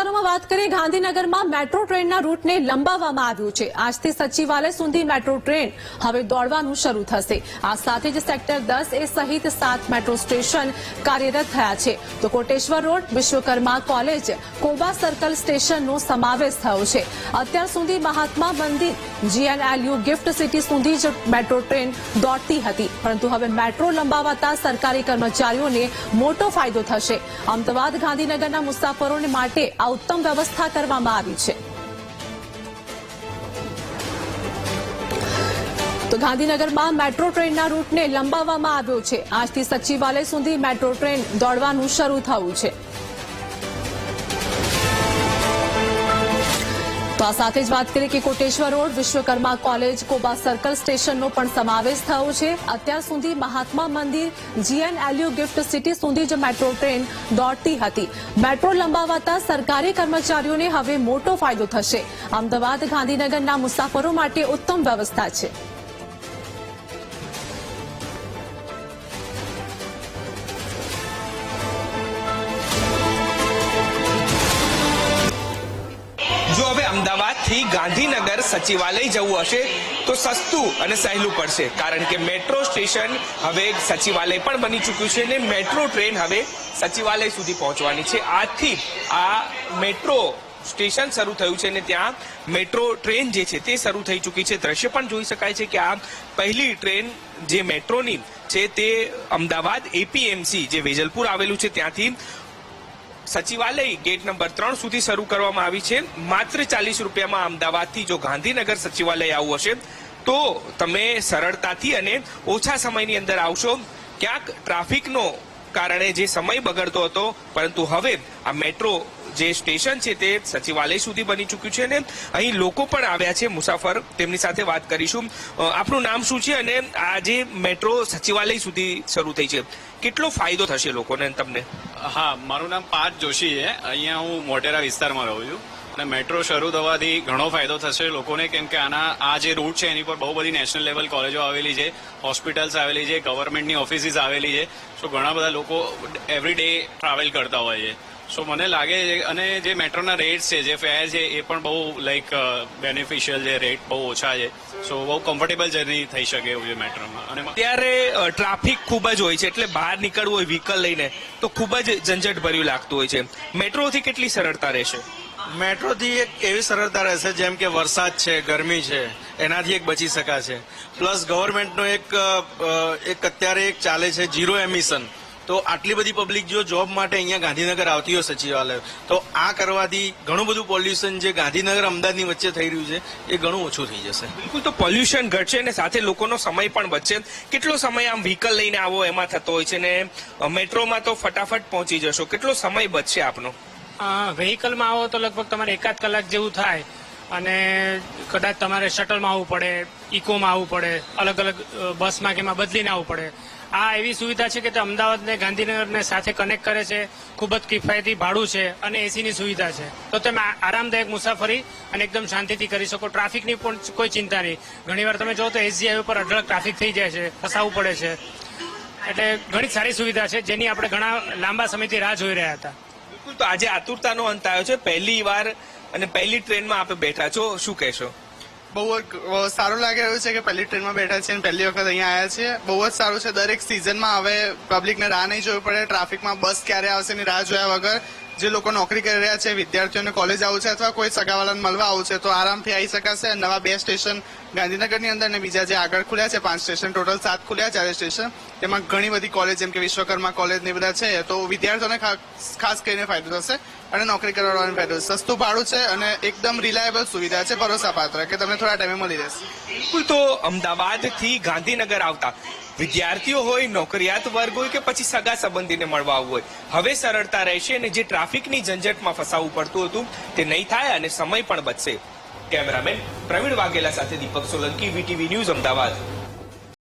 સમાચારોમાં વાત કરીએ, ગાંધીનગરમાં મેટ્રો ટ્રેનના રૂટને લંબાવવામાં આવ્યું છે. આજથી સચિવાલય સુધી મેટ્રો ટ્રેન હવે દોડવાનું શરૂ થશે. આ સાથે જ સેક્ટર દસ એ સહિત સાત મેટ્રો સ્ટેશન કાર્યરત થયા છે. તો Koteshwar road, Vishwakarma college, Koba circle સ્ટેશનનો સમાવેશ થયો છે. અત્યાર સુધી Mahatma Mandir GNLU gift city સુધી જ મેટ્રો ટ્રેન દોડતી હતી. પરંતુ હવે મેટ્રો લંબાવાતા સરકારી કર્મચારીઓને મોટો ફાયદો થશે. અમદાવાદ, ગાંધીનગરના મુસાફરોને માટે આ ઉત્તમ વ્યવસ્થા કરવામાં આવી છે. તો ગાંધીનગરમાં મેટ્રો ટ્રેનના રૂટને લંબાવવામાં આવ્યો છે. આજથી સચિવાલય સુધી મેટ્રો ટ્રેન દોડવાનું શરૂ થયું છે. તો આ સાથે જ વાત કરીએ કે Koteshwar road, Vishwakarma college, Koba circle સ્ટેશનનો પણ સમાવેશ થયો છે. અત્યાર સુધી Mahatma Mandir GNLU gift city સુધી જ મેટ્રો ટ્રેન દોડતી હતી. મેટ્રો લંબાવાતા સરકારી કર્મચારીઓને હવે મોટો ફાયદો થશે. અમદાવાદ ગાંધીનગરના મુસાફરો માટે ઉત્તમ વ્યવસ્થા છે. અમદાવાદથી ગાંધીનગર સચિવાલય જવું હશે તો સસ્તું અને સહેલું પડશે. કારણ કે મેટ્રો સ્ટેશન હવે સચિવાલય પણ બની ચૂક્યું છે અને મેટ્રો ટ્રેન હવે સચિવાલય સુધી પહોંચવાની છે. આજથી આ મેટ્રો સ્ટેશન શરૂ થયું છે અને ત્યાં મેટ્રો ટ્રેન જે છે તે શરૂ થઈ ચૂકી છે. દ્રશ્ય પણ જોઈ શકાય છે કે આ પહેલી ટ્રેન જે મેટ્રોની છે તે અમદાવાદ એપીએમસી જે વેજલપુર આવેલું છે, ત્યાંથી સચિવાલય ગેટ નંબર ત્રણ સુધી શરૂ કરવામાં આવી છે. માત્ર ચાલીસ રૂપિયામાં અમદાવાદથી જો ગાંધીનગર સચિવાલય આવવું હશે, તો તમે સરળતાથી અને ઓછા સમયની અંદર આવશો. ક્યાંક ટ્રાફિકનો કારણે જે સમય બગડતો હતો, પરંતુ હવે આ મેટ્રો જે સ્ટેશન છે તે સચિવાલય સુધી બની ચૂક્યું છે અને અહીં લોકો પણ આવ્યા છે, મુસાફર. તેમની સાથે વાત કરીશું. આપણું નામ શું છે અને આ જે મેટ્રો સચિવાલય સુધી શરૂ થઈ છે, કેટલો ફાયદો થશે લોકોને તમને? હા, મારું નામ પાર્થ જોશી છે. અહીંયા હું મોટેરા વિસ્તારમાં રહું છું. અને મેટ્રો શરૂ થવાથી ઘણો ફાયદો થશે લોકોને, કેમ કે આના, આ જે રૂટ છે એની પર બહુ બધી નેશનલ લેવલ કોલેજો આવેલી છે હોસ્પિટલ્સ આવેલી છે ગવર્મેન્ટની ઓફિસીસ આવેલી છે. સો ઘણા બધા લોકો એવરી ડે ટ્રાવેલ કરતા હોય છે. સો મને લાગે છે, અને જે મેટ્રોના રેટ્સ છે, જે ફેર છે, એ પણ બહુ લાઈક બેનિફિશિયલ છે રેટ બહુ ઓછા છે. સો બહુ કમ્ફર્ટેબલ જર્ની થઈ શકે એવું છે મેટ્રોમાં. અને ત્યારે ટ્રાફિક ખૂબ જ હોય છે, એટલે બહાર નીકળવું હોય વ્હીકલ લઈને, તો ખૂબ જ ઝંઝટ ભર્યું લાગતું હોય છે. મેટ્રોથી કેટલી સરળતા રહેશે? મેટ્રોથી એક એવી સરળતા રહેશે, જેમ કે વરસાદ છે, ગરમી છે, એનાથી એક બચી શકાશે. પ્લસ ગવર્મેન્ટનો એક એક અત્યારે એક ચાલે છે, ઝીરો એમિશન. તો આટલી બધી પબ્લિક જો જોબ માટે અહીંયા ગાંધીનગર આવતી હોય, સચિવાલય, તો આ કરવાથી ઘણું બધું પોલ્યુશન જે ગાંધીનગર, અમદાવાદની વચ્ચે થઈ રહ્યું છે, એ ઘણું ઓછું થઈ જશે. બિલકુલ, તો પોલ્યુશન ઘટશે અને સાથે લોકોનો સમય પણ બચશે. કેટલો સમય આમ વ્હીકલ લઈને આવો, એમાં થતો હોય છે ને મેટ્રોમાં તો ફટાફટ પહોંચી જશો. કેટલો સમય બચશે આપનો? વ્હીકલમાં આવો તો લગભગ તમારે એકાદ કલાક જેવું થાય. અને કદાચ તમારે શટલમાં આવવું પડે ઇકોમાં આવવું પડે અલગ અલગ બસમાં કે એમાં બદલીને આવવું પડે. આ એવી સુવિધા છે કે તે અમદાવાદને, ગાંધીનગરને સાથે કનેક્ટ કરે છે, ખૂબ જ કિફાયતી ભાડું છે અને એસીની સુવિધા છે. તો તમે આરામદાયક મુસાફરી અને એકદમ શાંતિથી કરી શકો. ટ્રાફિકની પણ કોઈ ચિંતા નહીં. ઘણીવાર તમે જો તો એસજી હાઈવે પર અઢળક ટ્રાફિક થઈ જાય છે ફસાવવું પડે છે. એટલે ઘણી સારી સુવિધા છે, જેની આપણે ઘણા લાંબા સમયથી રાહ જોઈ રહ્યા હતા. તો આજે આતુરતાનો અંત આવ્યો છે. પહેલી વાર અને પહેલી ટ્રેનમાં આપે બેઠા છો. શું કહેશો? બહુ જ સારું લાગી રહ્યું છે કે પહેલી ટ્રેનમાં બેઠા છે અને પહેલી વખત અહીંયા આવ્યા છે. બહુ જ સારું છે. દરેક સિઝનમાં હવે પબ્લિકને રાહ નહીં જોવી પડે. ટ્રાફિકમાં બસ ક્યારે આવશે એની રાહ જોયા વગર. જે લોકો નોકરી કરી રહ્યા છે, વિદ્યાર્થીઓને કોલેજ આવું છે અથવા કોઈ સગાવાલાને મળવા આવું છે, તો આરામથી આવી શકાશે. નવા બે સ્ટેશન ગાંધીનગરની અંદર અને બીજા જે આગળ ખુલ્યા છે, પાંચ સ્ટેશન ટોટલ સાત ખુલ્યા ચારે સ્ટેશન તેમાં ઘણી બધી કોલેજ જેમ કે વિશ્વકર્મા કોલેજ ને બધા છે, તો વિદ્યાર્થીઓને ખાસ કરીને ફાયદો થશે અને નોકરી કરવાનો ફાયદો સસ્તું ભાડું છે અને એકદમ રિલાયેબલ સુવિધા છે, ભરોસાપાત્ર, કે તમને થોડા ટાઈમે મળી બિલકુલ તો અમદાવાદથી ગાંધીનગર આવતા વિદ્યાર્થીઓ હોય, નોકરિયાત વર્ગ હોય કે પછી સગા સંબંધીને મળવા આવવું હોય. હવે સરળતા રહેશે અને જે ટ્રાફિકની ઝંઝટમાં ફસાવવું પડતું હતું. તે નહીં થાય અને સમય પણ બચશે. કેમેરામેન પ્રવીણ વાઘેલા સાથે દીપક સોલંકી, વીટીવી ન્યૂઝ અમદાવાદ.